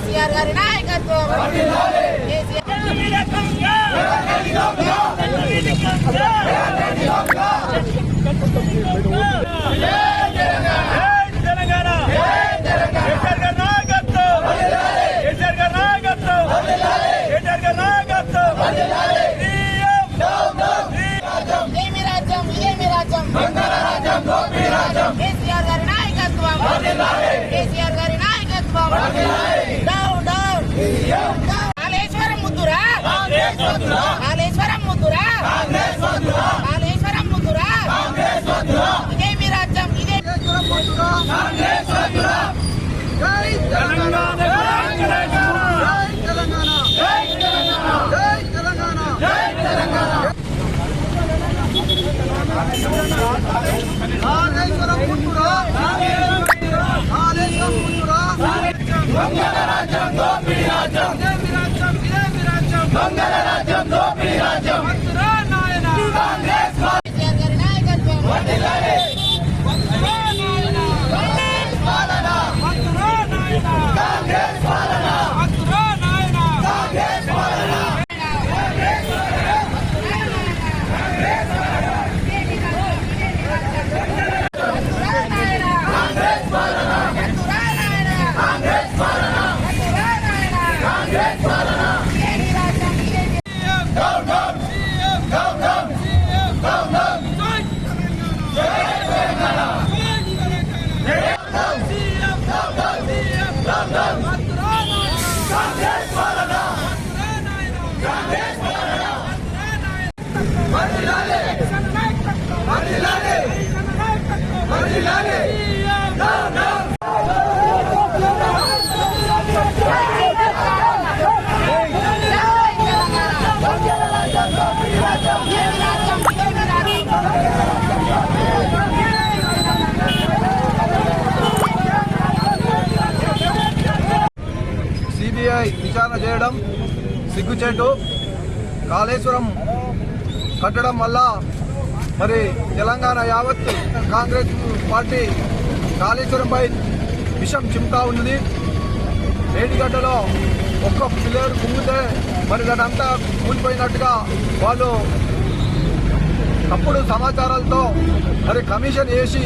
కేసీఆర్ గారి నాయకత్వం రాజ్యం రాజ్యం కేసీఆర్ గారి నాయకత్వం కేసీఆర్ గారి నాయకత్వం డౌన్ డౌన్ కాళేశ్వరం ముద్దురా కాళేశ్వరం ముద్దురా కాళేశ్వరం ముద్దురా ఇదేమి రాజ్యం ఇదే కేసీఆర్ గారి రాజ్యం సిబిఐ చేయడం సిగ్గుచేటు. కాళేశ్వరం కట్టడం వల్ల మరి తెలంగాణ యావత్ కాంగ్రెస్ పార్టీ కాళేశ్వరంపై విషం చిమ్తా ఉన్నది. మేడిగడ్డలో ఒక్క పిల్లలు కుంగితే మరి దానంతా కూలిపోయినట్టుగా వాళ్ళు తప్పుడు సమాచారాలతో మరి కమిషన్ వేసి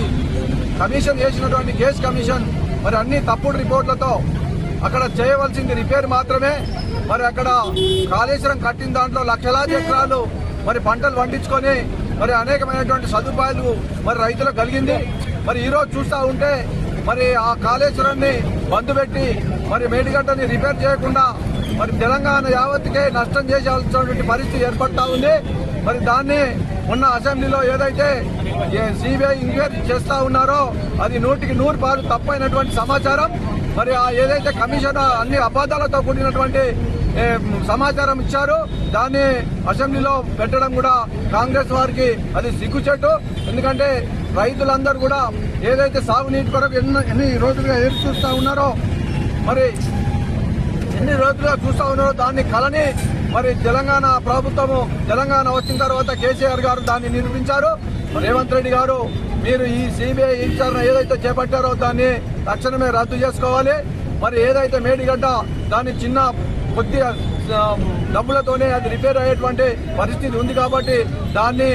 కమిషన్ వేసినటువంటి కేసు కమిషన్ మరి అన్ని తప్పుడు రిపోర్ట్లతో అక్కడ చేయవలసింది రిపేర్ మాత్రమే. మరి అక్కడ కాళేశ్వరం కట్టిన దాంట్లో లక్షలాది ఎకరాలు మరి పంటలు పండించుకొని మరి అనేకమైనటువంటి సదుపాయాలు మరి రైతులకు కలిగింది. మరి ఈరోజు చూస్తూ ఉంటే మరి ఆ కాళేశ్వరాన్ని బంద్ పెట్టి మరి మేడిగడ్డని రిపేర్ చేయకుండా మరి తెలంగాణ యావత్తుకే నష్టం చేయాల్సినటువంటి పరిస్థితి ఏర్పడతా ఉంది. మరి దాన్ని ఉన్న అసెంబ్లీలో ఏదైతే సిబిఐ ఎంక్వైరీ చేస్తా ఉన్నారో అది నూటికి నూరు పాలు తప్పైనటువంటి సమాచారం. మరి ఆ ఏదైతే కమిషన్ అన్ని అబద్ధాలతో కూడినటువంటి సమాచారం ఇచ్చారు దాన్ని అసెంబ్లీలో పెట్టడం కూడా కాంగ్రెస్ వారికి అది సిగ్గుచెట్టు ఎందుకంటే రైతులందరూ కూడా ఏదైతే సాగునీటి కొరకు ఎన్ని ఎన్ని రోజులుగా ఎదురు చూస్తూ ఉన్నారో మరి ఎన్ని రోజులుగా చూస్తూ ఉన్నారో దాన్ని కలని మరి తెలంగాణ ప్రభుత్వము తెలంగాణ వచ్చిన తర్వాత కేసీఆర్ గారు దాన్ని నిరూపించారు. రేవంత్ రెడ్డి గారు మీరు ఈ సిబిఐ విచారణ ఏదైతే చేపట్టారో దాన్ని తక్షణమే రద్దు చేసుకోవాలి. మరి ఏదైతే మేడిగడ్డ దాన్ని చిన్న కొద్ది డబ్బులతోనే అది రిపేర్ అయ్యేటువంటి పరిస్థితి ఉంది కాబట్టి దాన్ని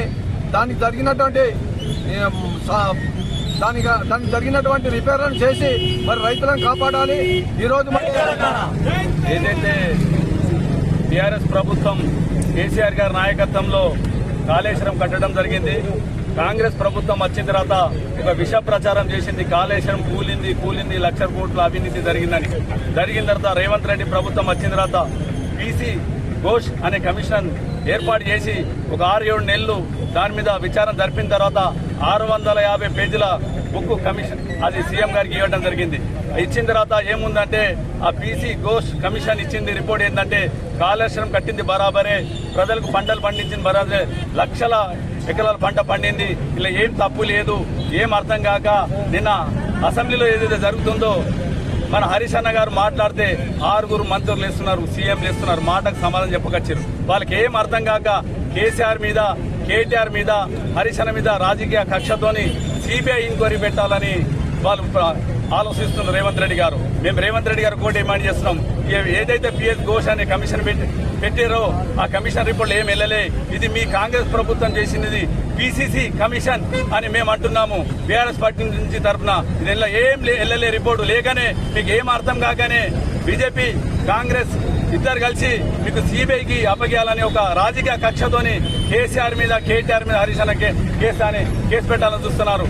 దానికి జరిగినటువంటి దానికి దానికి జరిగినటువంటి రిపేర్లను చేసి మరి రైతులను కాపాడాలి. ఈరోజు ఏదైతే టిఆర్ఎస్ ప్రభుత్వం కేసీఆర్ గారి నాయకత్వంలో కాళేశ్వరం కట్టడం జరిగింది కాంగ్రెస్ ప్రభుత్వం వచ్చిన తర్వాత ఒక విష ప్రచారం చేసింది కాళేశ్వరం కూలింది కూలింది లక్ష కోట్ల అవినీతి జరిగిందని. జరిగిన తర్వాత రేవంత్ రెడ్డి ప్రభుత్వం వచ్చిన తర్వాత పీసీ ఘోష్ అనే కమిషన్ ఏర్పాటు చేసి ఒక ఆరు ఏడు నెలలు దాని మీద విచారణ జరిపిన తర్వాత ఆరు వందల యాభై పేజీల బుక్ కమిషన్ అది సీఎం గారికి ఇవ్వడం జరిగింది. ఇచ్చిన తర్వాత ఏముందంటే ఆ పీసీ ఘోష్ కమిషన్ ఇచ్చింది రిపోర్ట్ ఏంటంటే కాళేశ్వరం కట్టింది బరాబరే ప్రజలకు పంటలు పండించింది బరాబరే లక్షల ఎకరాల పంట పండింది. ఇలా ఏం తప్పు లేదు ఏం అర్థం కాక నిన్న అసెంబ్లీలో ఏదైతే జరుగుతుందో మన హరీష్ అన్న గారు మాట్లాడితే ఆరుగురు మంత్రులు వేస్తున్నారు సీఎం వేస్తున్నారు మాటకు సమాధానం చెప్పకొచ్చారు వాళ్ళకి ఏం అర్థం కాక కేసీఆర్ మీద కేటీఆర్ మీద హరీష్ అన్న మీద రాజకీయ కక్షతోని సిబిఐ ఇంక్వైరీ పెట్టాలని వాళ్ళు ఆలోచిస్తున్న ఆలోచిస్తున్నారు రేవంత్ రెడ్డి గారు. మేము రేవంత్ రెడ్డి గారు కూడా డిమాండ్ చేస్తున్నాం. ఏదైతే పిఎస్ ఘోష్ అనే కమిషన్ పెట్టి పెట్టారో ఆ కమిషన్ రిపోర్ట్ ఏం వెళ్ళలే. ఇది మీ కాంగ్రెస్ ప్రభుత్వం చేసినది పిసిసి కమిషన్ అని మేము అంటున్నాము. బీఆర్ఎస్ పార్టీ నుంచి తరఫున ఇది ఏం లే- వెళ్ళలే రిపోర్టు లేకనే మీకు ఏం అర్థం కాకనే బీజేపీ కాంగ్రెస్ ఇద్దరు కలిసి మీకు సిబిఐకి అప్పగేయాలని ఒక రాజకీయ కక్షతోని కేసీఆర్ మీద కేటీఆర్ మీద హరీష్ అన్న కేసు అని కేసు పెట్టాలని చూస్తున్నారు.